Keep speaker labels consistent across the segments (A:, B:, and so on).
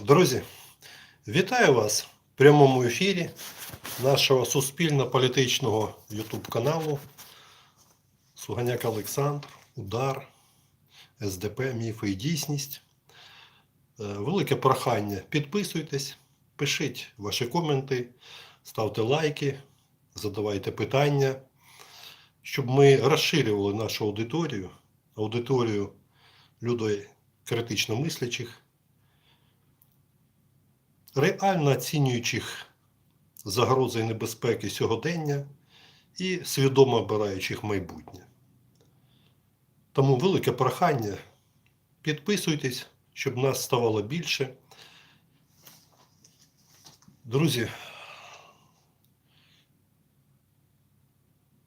A: Друзі, вітаю вас в прямому ефірі нашого суспільно-політичного YouTube каналу Суганяк Олександр, Удар, СДП, Міфи і дійсність. Е, Велике прохання. Підписуйтесь, пишіть ваші коменти, ставте лайки, задавайте питання, щоб ми розширювали нашу аудиторію, аудиторію людей критично мислячих реально оцінюючих загрози і небезпеки сьогодення і свідомо обираючих майбутнє. Тому велике прохання. Підписуйтесь, щоб нас ставало більше. Друзі,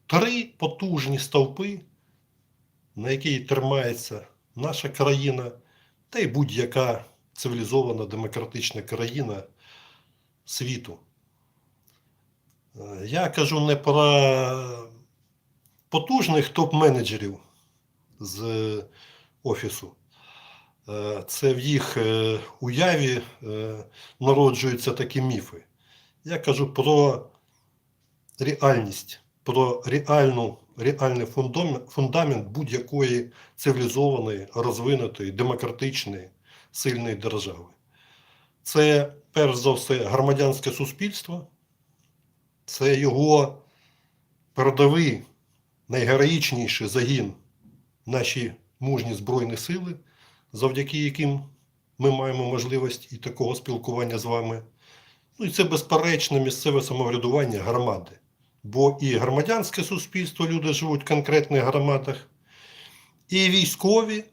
A: три потужні стовпи, на які тримається наша країна, та й будь-яка цивілізована демократична країна світу. Е, Я кажу не про потужних топ-менеджерів з офісу. Е, Це в їх е, уяві народжуються такі міфи. Я кажу про реальність, про реальну, реальний фундамент будь-якої цивілізованої, розвинутої, демократичної, сильної держави. Це, перш за все, громадянське суспільство, це його передовий, найгероїчніший загін, наші мужні Збройні сили, завдяки яким ми маємо можливість і такого спілкування з вами. Ну і це безперечно місцеве самоврядування громади. Бо і громадянське суспільство, люди живуть в конкретних громадах, і військові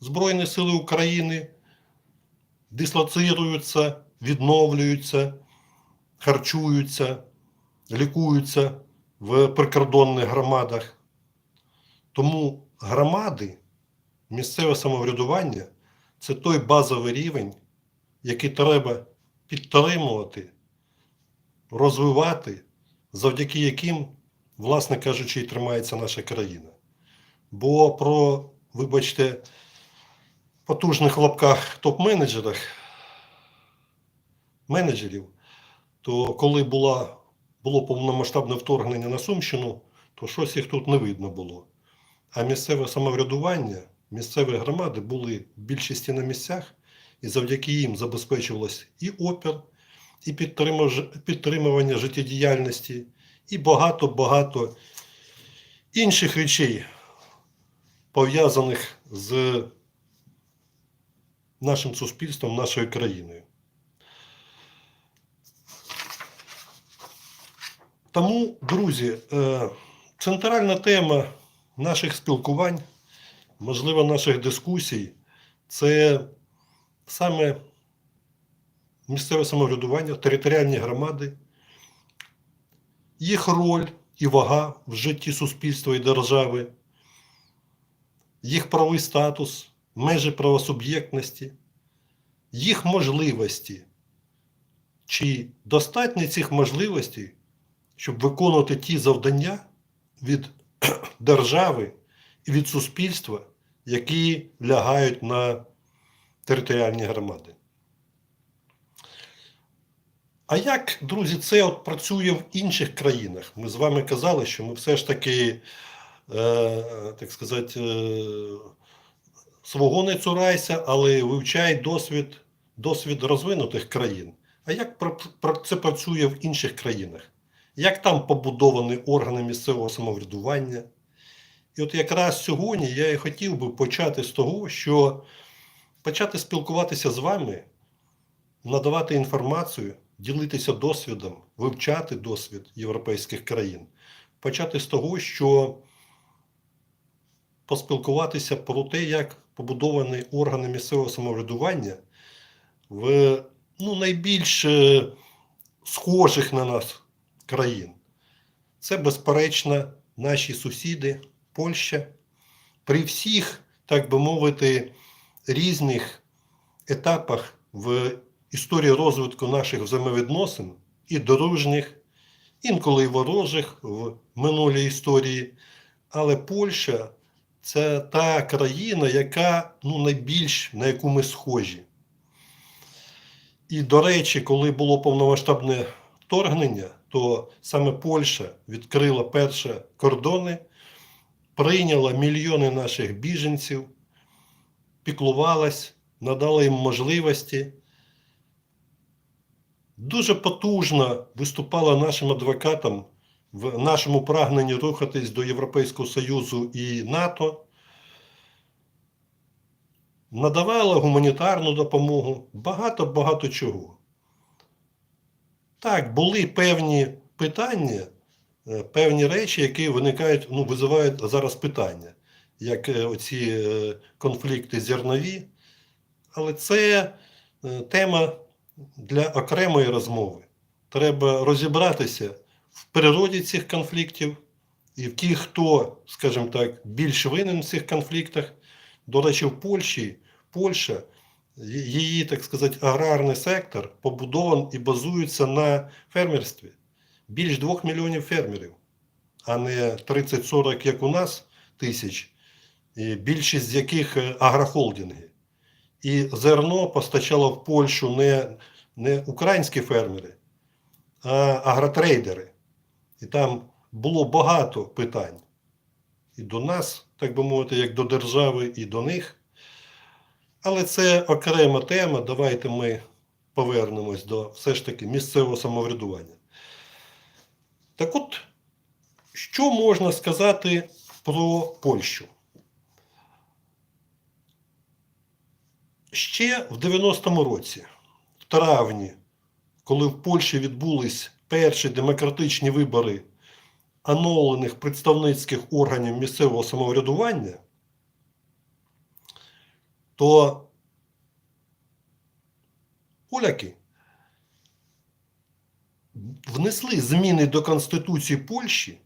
A: Збройні Сили України дислоцируються, відновлюються, харчуються, лікуються в прикордонних громадах. Тому громади, місцеве самоврядування це той базовий рівень, який треба підтримувати, розвивати, завдяки яким, власне кажучи, і тримається наша країна. Бо про, вибачте, потужних лапках топ-менеджерах, менеджерів, то коли була, було повномасштабне вторгнення на Сумщину, то щось їх тут не видно було. А місцеве самоврядування, місцеві громади були в більшості на місцях, і завдяки їм забезпечувалось і опір, і підтримування життєдіяльності, і багато-багато інших речей, пов'язаних з нашим суспільством, нашою країною. Тому, друзі, е, центральна тема наших спілкувань, можливо, наших дискусій, це саме місцеве самоврядування, територіальні громади, їх роль і вага в житті суспільства і держави, їх правовий статус, межі правосуб'єктності, їх можливості. Чи достатньо цих можливостей, щоб виконувати ті завдання від держави і від суспільства, які лягають на територіальні громади? А як, друзі, це от працює в інших країнах? Ми з вами казали, що ми все ж таки, е, так сказати, е, свого не цурайся, але вивчай досвід, досвід розвинутих країн. А як це працює в інших країнах? Як там побудовані органи місцевого самоврядування? І от якраз сьогодні я і хотів би почати з того, що почати спілкуватися з вами, надавати інформацію, ділитися досвідом, вивчати досвід європейських країн. Почати з того, що поспілкуватися про те, як побудовані органи місцевого самоврядування в ну, найбільш е, схожих на нас країн. Це, безперечно, наші сусіди, Польща. При всіх, так би мовити, різних етапах в історії розвитку наших взаємовідносин і дружніх, інколи й ворожих в минулій історії. Але Польща це та країна, яка ну, найбільш на яку ми схожі. І, до речі, коли було повномасштабне вторгнення, то саме Польща відкрила перші кордони, прийняла мільйони наших біженців, піклувалась, надала їм можливості. Дуже потужно виступала нашим адвокатам в нашому прагненні рухатись до Європейського Союзу і НАТО надавала гуманітарну допомогу, багато-багато чого. Так, були певні питання, е, певні речі, які виникають, ну, визивають зараз питання, як е, оці е, конфлікти зернові. Але це тема для окремої розмови. Треба розібратися в природі цих конфліктів і в ті, хто, скажімо так, більш винен в цих конфліктах. До речі, в Польщі, Польща, її, так сказати, аграрний сектор побудований і базується на фермерстві. Більш 2 мільйонів фермерів, а не 30-40, як у нас, тисяч, більшість з яких е, агрохолдинги. І зерно постачало в Польщу не, не українські фермери, а агротрейдери. І там було багато питань. І до нас, так би мовити, як до держави, і до них. Але це окрема тема. Давайте ми повернемось до все ж таки місцевого самоврядування. Так от, що можна сказати про Польщу? Ще в 90-му році, в травні, коли в Польщі відбулись перші демократичні вибори оновлених представницьких органів місцевого самоврядування, то поляки внесли зміни до Конституції Польщі,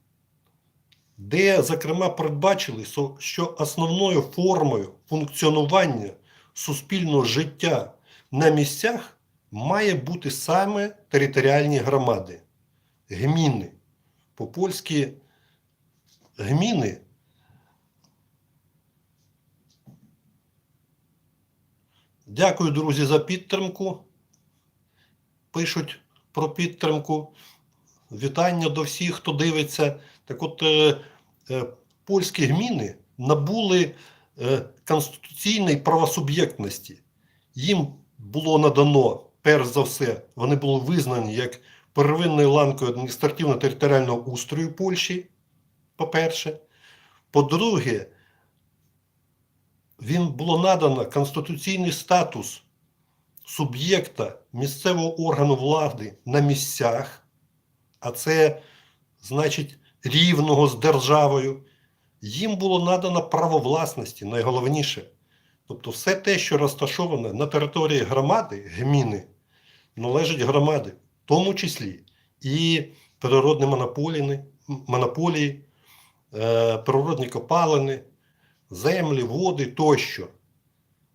A: де, зокрема, передбачили, що основною формою функціонування суспільного життя на місцях має бути саме територіальні громади, гміни. По-польськи гміни Дякую, друзі, за підтримку. Пишуть про підтримку. Вітання до всіх, хто дивиться. Так от, е, е, польські гміни набули е, конституційної правосуб'єктності. Їм було надано, перш за все, вони були визнані як первинною ланкою адміністративно-територіального устрою Польщі, по-перше. По-друге, він було надано конституційний статус суб'єкта місцевого органу влади на місцях, а це значить рівного з державою. Їм було надано право власності, найголовніше. Тобто, все те, що розташоване на території громади, гміни, належить громаді, в тому числі і природні монополії, монополії, е, природні копалини, землі, води тощо.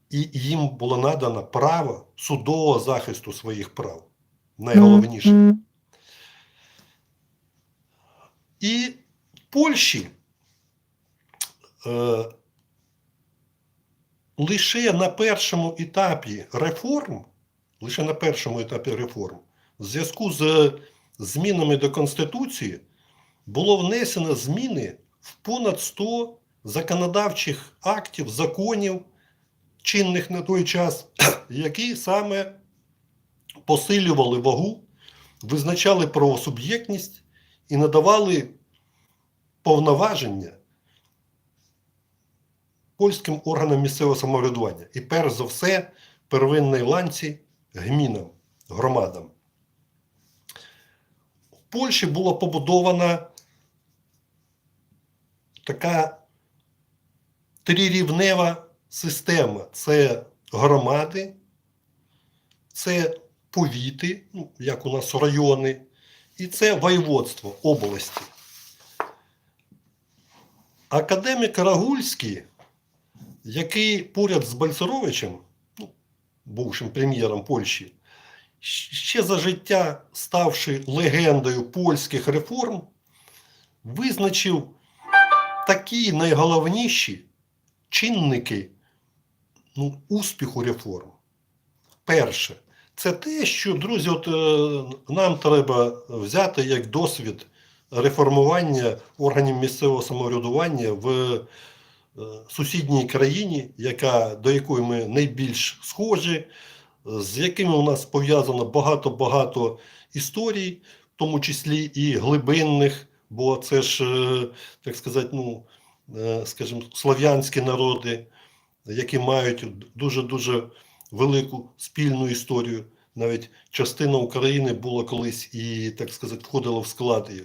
A: І їм було надано право судового захисту своїх прав. Найголовніше. І в Польщі е, лише на першому етапі реформ, лише на першому етапі реформ, в зв'язку з змінами до Конституції було внесено зміни в понад 100 законодавчих актів, законів, чинних на той час, які саме посилювали вагу, визначали правосуб'єктність і надавали повноваження польським органам місцевого самоврядування. І перш за все, первинної ланці гмінам, громадам. В Польщі була побудована така трирівнева система. Це громади, це повіти, ну, як у нас райони, і це воєводство області. Академік Рагульський, який поряд з Бальцеровичем, бувшим прем'єром Польщі, ще за життя ставши легендою польських реформ, визначив такі найголовніші чинники ну, успіху реформ. Перше, це те, що, друзі, от е, нам треба взяти як досвід реформування органів місцевого самоврядування в сусідній країні, яка, до якої ми найбільш схожі, з якими у нас пов'язано багато-багато історій, в тому числі і глибинних, бо це ж, е, так сказати, ну, е, скажімо, слов'янські народи, які мають дуже-дуже велику спільну історію. Навіть частина України була колись і, так сказати, входила в склад е,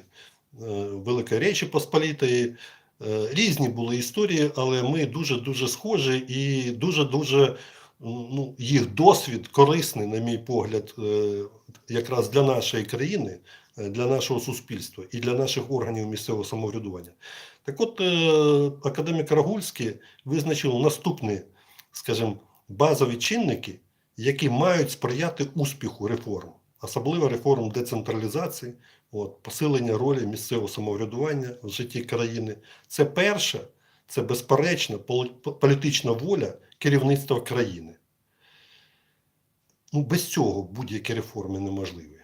A: Великої Речі Посполітої. Е, Різні були історії, але ми дуже-дуже схожі і дуже-дуже ну, їх досвід корисний, на мій погляд, е, якраз для нашої країни, е, для нашого суспільства і для наших органів місцевого самоврядування. Так от, академік Рагульський визначив наступні, скажімо, базові чинники, які мають сприяти успіху реформ, особливо реформ децентралізації, от, посилення ролі місцевого самоврядування в житті країни. Це перше, це безперечна політична воля керівництва країни. Ну, без цього будь-які реформи неможливі.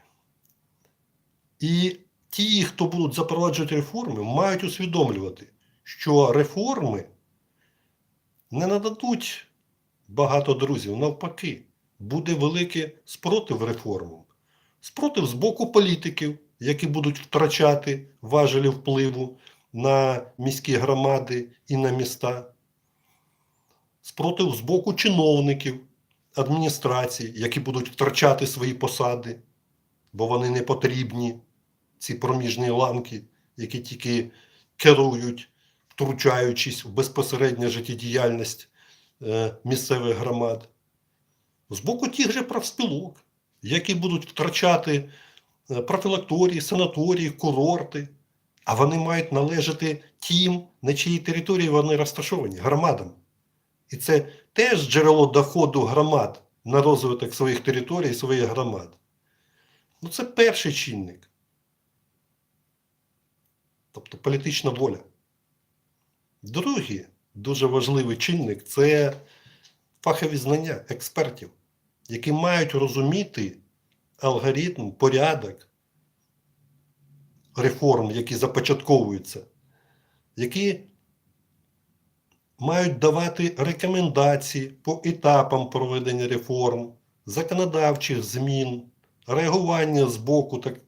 A: І ті, хто будуть запроваджувати реформи, мають усвідомлювати, що реформи не нададуть багато друзів. Навпаки, буде великий спротив реформам. Спротив з боку політиків, які будуть втрачати важелі впливу на міські громади і на міста. Спротив з боку чиновників, адміністрації, які будуть втрачати свої посади, бо вони не потрібні, ці проміжні ланки, які тільки керують, втручаючись в безпосередню життєдіяльність е, місцевих громад. З боку тих же профспілок, які будуть втрачати е, профілакторії, санаторії, курорти, а вони мають належати тим, на чиїй території вони розташовані, громадам. І це теж джерело доходу громад на розвиток своїх територій, своїх громад. Ну, це перший чинник. Тобто політична воля. Другий дуже важливий чинник це фахові знання експертів, які мають розуміти алгоритм, порядок реформ, які започатковуються, які мають давати рекомендації по етапам проведення реформ, законодавчих змін, реагування з боку, так,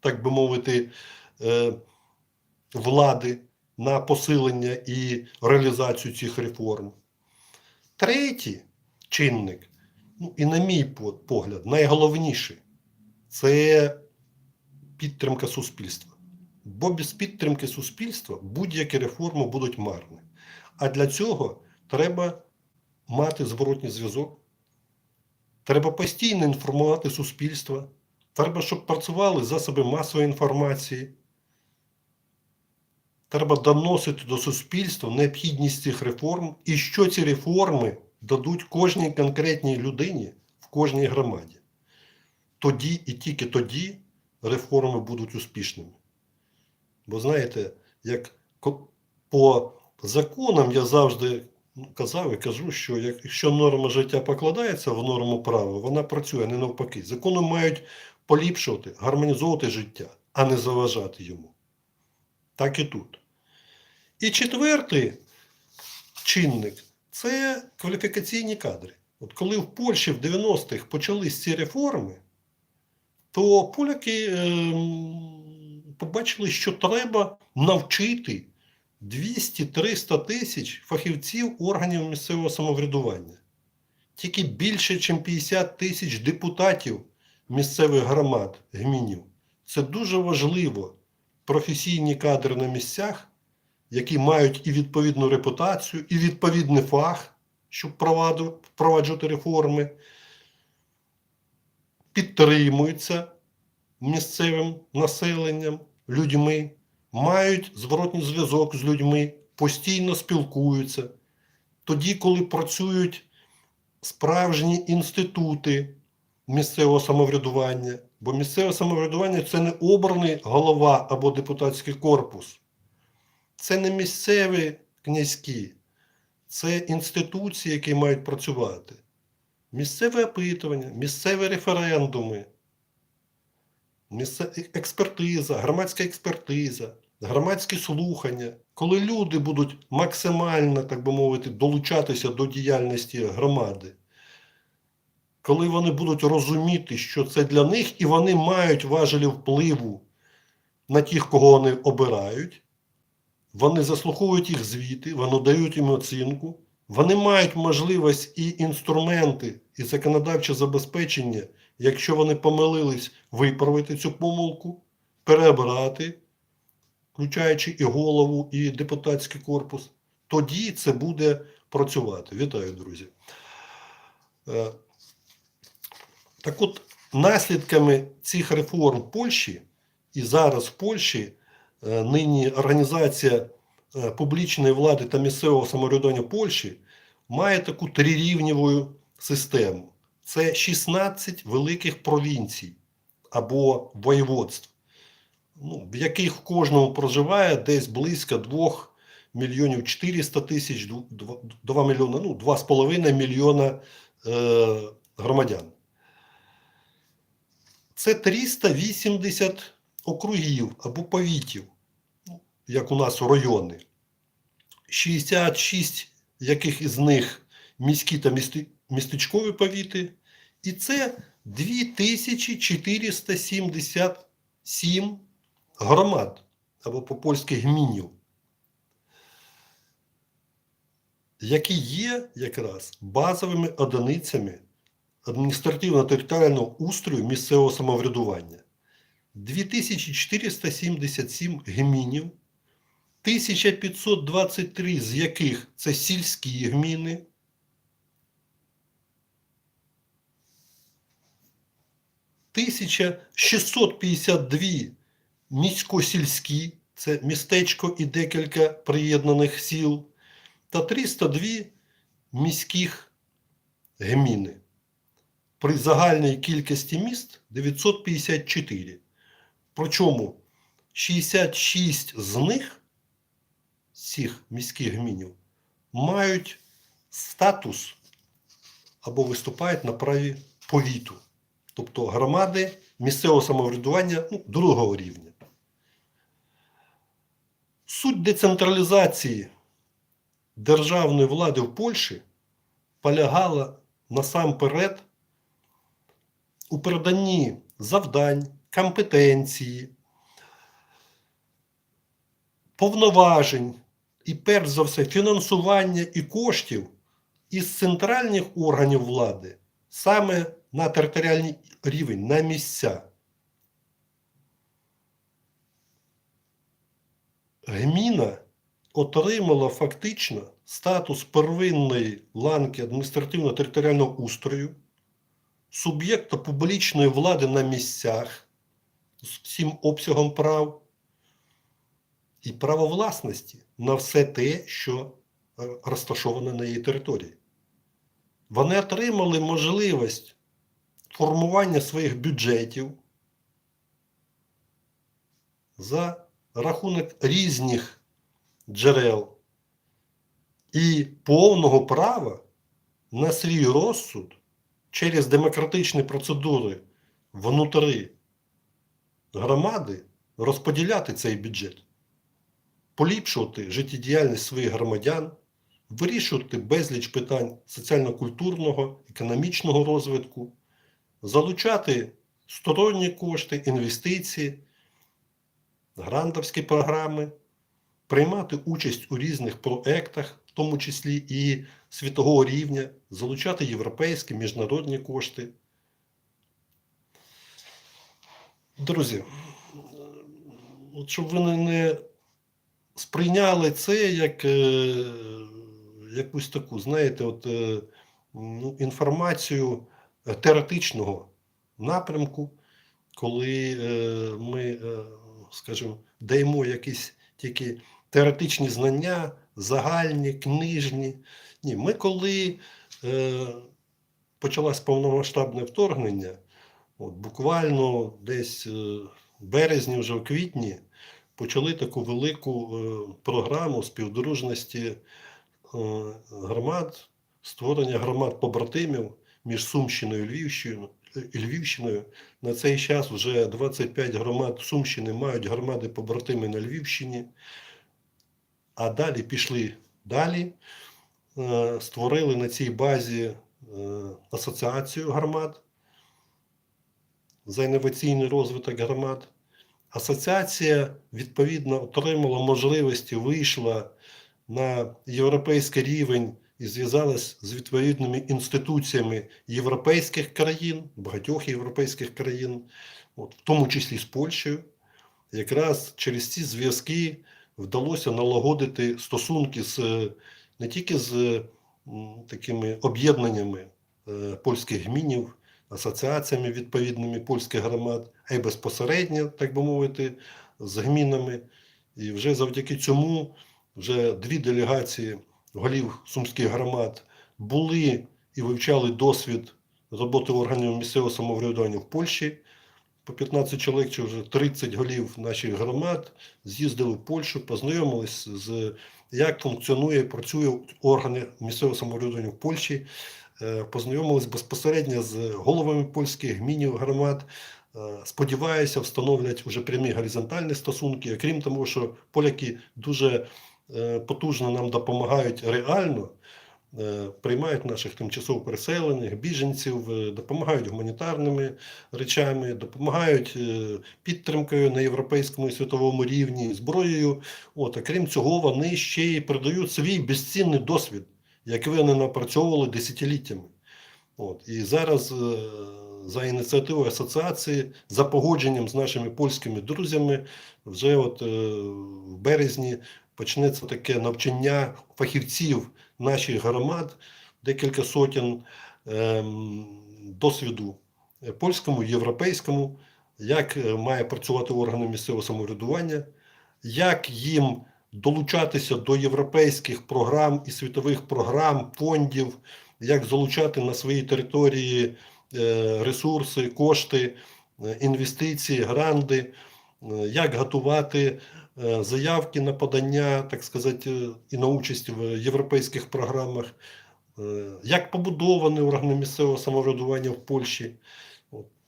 A: так би мовити, е, влади на посилення і реалізацію цих реформ. Третій чинник, ну і на мій погляд, найголовніший це підтримка суспільства. Бо без підтримки суспільства будь-які реформи будуть марні. А для цього треба мати зворотній зв'язок. Треба постійно інформувати суспільство. Треба, щоб працювали засоби масової інформації. Треба доносити до суспільства необхідність цих реформ і що ці реформи дадуть кожній конкретній людині в кожній громаді. Тоді і тільки тоді реформи будуть успішними. Бо знаєте, як по законам я завжди ну, казав і кажу, що якщо норма життя покладається в норму права, вона працює, не навпаки. Закони мають поліпшувати, гармонізовувати життя, а не заважати йому. Так і тут. І четвертий чинник це кваліфікаційні кадри. От коли в Польщі в 90-х почались ці реформи, то поляки ем, побачили, що треба навчити 200-300 тисяч фахівців органів місцевого самоврядування. Тільки більше, ніж 50 тисяч депутатів місцевих громад, гмінів. Це дуже важливо. Професійні кадри на місцях, які мають і відповідну репутацію, і відповідний фах, щоб впроваджувати реформи, підтримуються місцевим населенням, людьми, мають зворотній зв'язок з людьми, постійно спілкуються. Тоді, коли працюють справжні інститути місцевого самоврядування, бо місцеве самоврядування це не обраний голова або депутатський корпус, це не місцеві князькі, це інституції, які мають працювати. місцеве опитування, місцеві референдуми, місце... експертиза, громадська експертиза, громадські слухання, коли люди будуть максимально, так би мовити, долучатися до діяльності громади, коли вони будуть розуміти, що це для них, і вони мають важелі впливу на тих, кого вони обирають, вони заслуховують їх звіти, вони дають їм оцінку, вони мають можливість і інструменти, і законодавче забезпечення, якщо вони помилились, виправити цю помилку, переобрати, включаючи і голову, і депутатський корпус, тоді це буде працювати. Вітаю, друзі. Е, Так от, наслідками цих реформ Польщі, і зараз в Польщі нині організація е, публічної влади та місцевого самоврядування Польщі має таку трирівневу систему. Це 16 великих провінцій або воєводств, ну, в яких в кожному проживає десь близько 2 мільйонів 400 тисяч, 2 мільйона, ну, 2,5 мільйона е, громадян. Це 380 округів або повітів, як у нас райони. 66 яких із них міські та містечкові повіти, і це 2477 громад або по-польськи гмінів, які є якраз базовими одиницями адміністративно-територіального устрою місцевого самоврядування. 2477 гмінів, 1523 з яких це сільські гміни. Тисяча 652 місько-сільські, це містечко і декілька приєднаних сіл, та 302 міських гміни. При загальній кількості міст 954. Причому 66 з них, цих міських гмінів, мають статус або виступають на праві повіту, тобто громади місцевого самоврядування ну, другого рівня. Суть децентралізації державної влади в Польщі полягала насамперед у переданні завдань, компетенції, повноважень і, перш за все, фінансування і коштів із центральних органів влади саме на територіальний рівень, на місця. Гміна отримала фактично статус первинної ланки адміністративно-територіального устрою, суб'єкта публічної влади на місцях з всім обсягом прав і право власності на все те, що е, розташоване на її території. Вони отримали можливість формування своїх бюджетів за рахунок різних джерел і повного права на свій розсуд через демократичні процедури внутри громади розподіляти цей бюджет, поліпшувати життєдіяльність своїх громадян, вирішувати безліч питань соціально-культурного, економічного розвитку, залучати сторонні кошти, інвестиції, грантовські програми, приймати участь у різних проектах, в тому числі і світового рівня, залучати європейські міжнародні кошти. Друзі, щоб ви не сприйняли це як е, якусь таку, знаєте, от, е, ну, інформацію теоретичного напрямку, коли е, ми, е, скажімо, даємо якісь тільки теоретичні знання, загальні, книжні. Ні, ми коли е, почалось повномасштабне вторгнення, от, буквально десь е, в березні, вже в квітні, почали таку велику е, програму співдружності е, громад, створення громад побратимів між Сумщиною і Львівщиною. Львівщиною. На цей час вже 25 громад Сумщини мають громади побратими на Львівщині, а далі пішли далі, е, створили на цій базі асоціацію громад за інноваційний розвиток громад. Асоціація відповідно отримала можливості, вийшла на європейський рівень і зв'язалась з відповідними інституціями європейських країн, багатьох європейських країн, от, в тому числі з Польщею. Якраз через ці зв'язки вдалося налагодити стосунки з е, не тільки з такими об'єднаннями е, польських гмінів, асоціаціями відповідними польських громад, а й безпосередньо, так би мовити, з гмінами. І вже завдяки цьому вже дві делегації голів сумських громад були і вивчали досвід роботи органів місцевого самоврядування в Польщі. По 15 чоловік чи вже 30 голів наших громад з'їздили в Польщу, познайомились з як функціонує, працює органи місцевого самоврядування в Польщі, познайомились безпосередньо з головами польських гмінів громад. Е, Сподіваюся, встановлять уже прямі горизонтальні стосунки. Окрім того, що поляки дуже е, потужно нам допомагають реально, е, приймають наших тимчасово переселених, біженців, е, допомагають гуманітарними речами, допомагають е, підтримкою на європейському і світовому рівні, зброєю. От, а крім цього, вони ще й передають свій безцінний досвід, який вони напрацьовували десятиліттями. От, і зараз е, за ініціативою асоціації, за погодженням з нашими польськими друзями, вже от е, в березні почнеться таке навчання фахівців наших громад, декілька сотень ем, досвіду польському, європейському, як е, має працювати органи місцевого самоврядування, як їм долучатися до європейських програм і світових програм, фондів, як залучати на своїй території е, ресурси, кошти, е, інвестиції, гранди, е, як готувати заявки на подання, так сказати, і на участь в європейських програмах, як побудовані органи місцевого самоврядування в Польщі.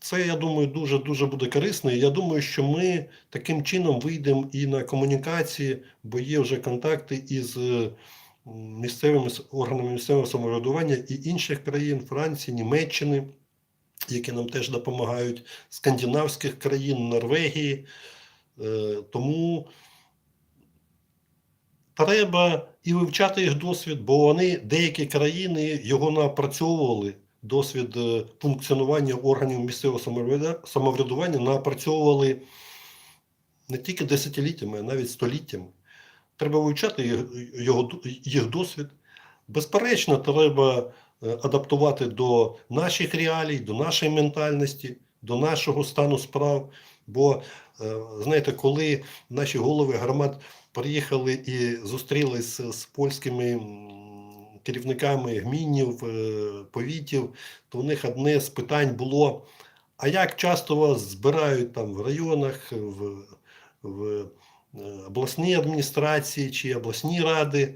A: Це, я думаю, дуже дуже буде корисно. І я думаю, що ми таким чином вийдемо і на комунікації, бо є вже контакти із е, місцевими органами місцевого самоврядування і інших країн Франції, Німеччини, які нам теж допомагають, скандинавських країн, Норвегії. Е, Тому треба і вивчати їх досвід, бо вони деякі країни його напрацьовували. Досвід е, функціонування органів місцевого самоврядування напрацьовували не тільки десятиліттями, а навіть століттями. Треба вивчати його, їх досвід. Безперечно, треба е, адаптувати до наших реалій, до нашої ментальності, до нашого стану справ. Бо, е, знаєте, коли наші голови громад приїхали і зустрілись з польськими керівниками гмінів, е, повітів, то у них одне з питань було: а як часто вас збирають там в районах, в, в е, обласній адміністрації чи обласні ради,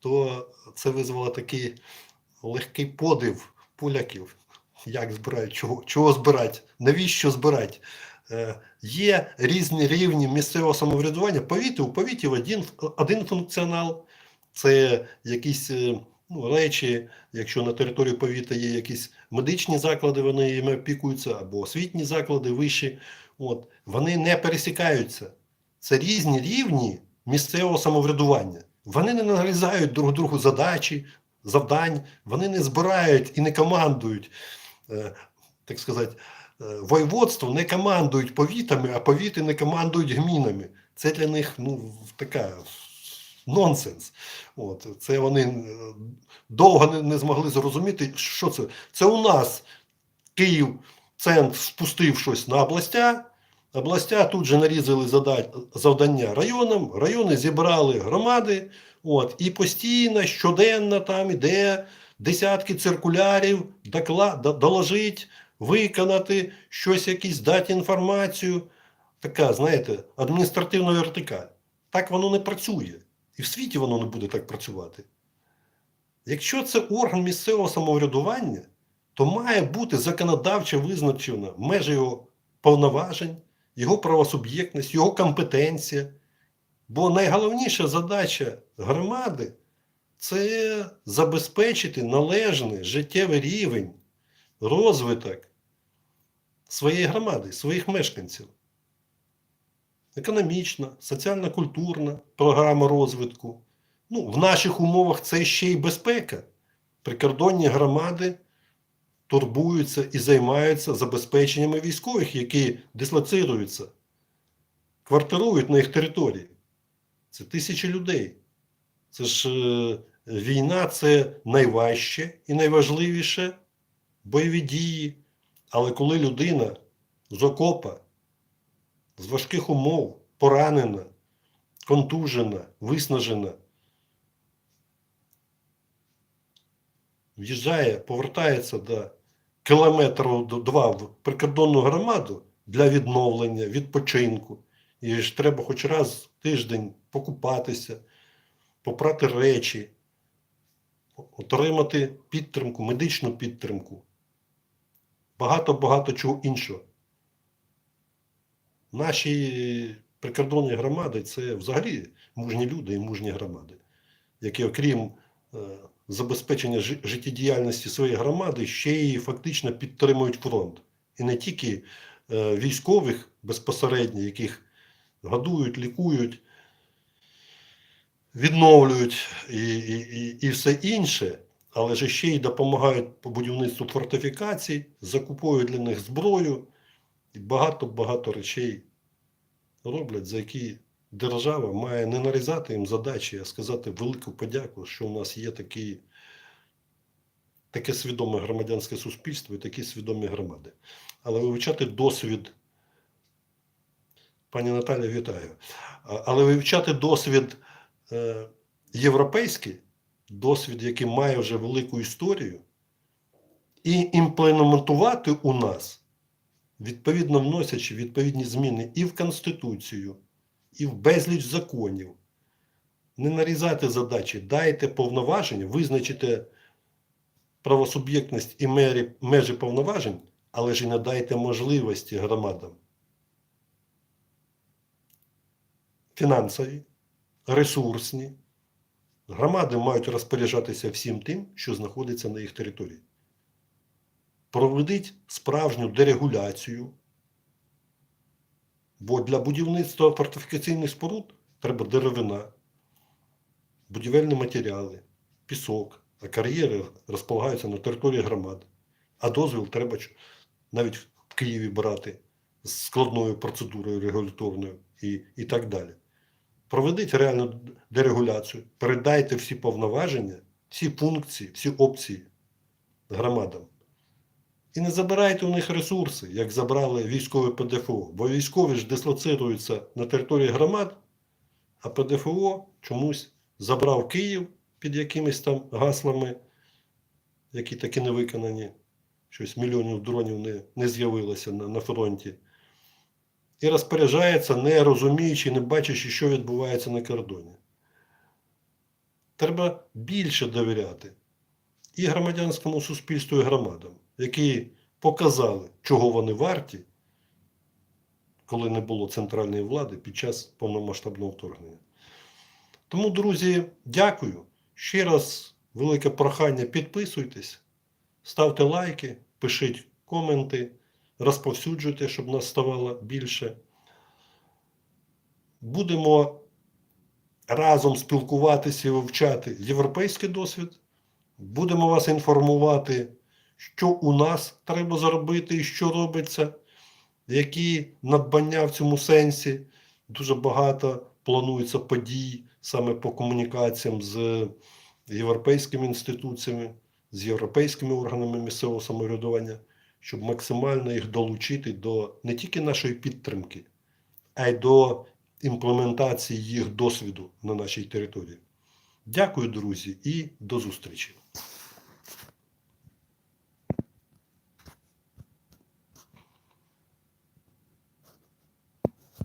A: то це визвало такий легкий подив поляків. Як збирають, чого, чого збирати, навіщо збирати? Е, є різні рівні місцевого самоврядування. Повіти, у повітів один, один функціонал, це якісь е, ну, речі, якщо на території повіта є якісь медичні заклади, вони їм опікуються, або освітні заклади вищі, от, вони не пересікаються. Це різні рівні місцевого самоврядування. Вони не нарізають друг другу задачі, завдань, вони не збирають і не командують, е, так сказати, е, воєводство не командують повітами, а повіти не командують гмінами. Це для них ну, така нонсенс. От, це вони е, довго не, змогли зрозуміти, що це. Це у нас Київ, центр спустив щось на областя, областя тут же нарізали завдання районам, райони зібрали громади, от, і постійно, щоденно там іде десятки циркулярів, доложить, виконати щось, якісь дати інформацію. Така, знаєте, адміністративна вертикаль. Так воно не працює. І в світі воно не буде так працювати. Якщо це орган місцевого самоврядування, то має бути законодавчо визначена межа його повноважень, його правосуб'єктність, його компетенція. Бо найголовніша задача громади це забезпечити належний життєвий рівень, розвиток своєї громади, своїх мешканців. Економічна, соціально-культурна програма розвитку. Ну, в наших умовах це ще й безпека. Прикордонні громади турбуються і займаються забезпеченнями військових, які дислоцируються, квартирують на їх території. Це тисячі людей. Це ж е, війна це найважче і найважливіше бойові дії. Але коли людина з окопа, з важких умов, поранена, контужена, виснажена, в'їжджає, повертається до кілометру до два в прикордонну громаду для відновлення, відпочинку. І ж треба хоч раз в тиждень покупатися, попрати речі, отримати підтримку, медичну підтримку. Багато-багато чого іншого. Наші прикордонні громади це взагалі мужні люди і мужні громади, які, окрім е, забезпечення життєдіяльності своєї громади, ще й фактично підтримують фронт. І не тільки е, військових безпосередньо, яких годують, лікують, відновлюють і, і, і, і все інше, але ж ще й допомагають по будівництву фортифікацій, закуповують для них зброю і багато-багато речей роблять, за які держава має не нарізати їм задачі, а сказати велику подяку, що у нас є такий, таке свідоме громадянське суспільство і такі свідомі громади. Але вивчати досвід, пані Наталя, вітаю. Але вивчати досвід е, європейський, досвід, який має вже велику історію, і імплементувати у нас, відповідно вносячи відповідні зміни і в Конституцію, і в безліч законів. Не нарізайте задачі, дайте повноваження, визначите правосуб'єктність і межі повноважень, але ж і не дайте можливості громадам. Фінансові, ресурсні. Громади мають розпоряджатися всім тим, що знаходиться на їх території. Проведіть справжню дерегуляцію, бо для будівництва фортифікаційних споруд треба деревина, будівельні матеріали, пісок, а кар'єри розполагаються на території громад. А дозвіл треба навіть в Києві брати з складною процедурою регуляторною і, і так далі. Проведіть реальну дерегуляцію, передайте всі повноваження, всі функції, всі опції громадам. І не забирайте у них ресурси, як забрали військове ПДФО. Бо військові ж дислоцируються на території громад, а ПДФО чомусь забрав Київ під якимись там гаслами, які таки не виконані. Щось мільйонів дронів не, не з'явилося на, на фронті. І розпоряджається, не розуміючи, не бачачи, що відбувається на кордоні. Треба більше довіряти і громадянському суспільству, і громадам, які показали, чого вони варті, коли не було центральної влади під час повномасштабного вторгнення. Тому, друзі, дякую. Ще раз велике прохання підписуйтесь, ставте лайки, пишіть коменти, розповсюджуйте, щоб нас ставало більше. Будемо разом спілкуватися і вивчати європейський досвід. Будемо вас інформувати, що у нас треба зробити і що робиться, які надбання в цьому сенсі. Дуже багато планується подій саме по комунікаціям з європейськими інституціями, з європейськими органами місцевого самоврядування, щоб максимально їх долучити до не тільки нашої підтримки, а й до імплементації їх досвіду на нашій території. Дякую, друзі, і до зустрічі!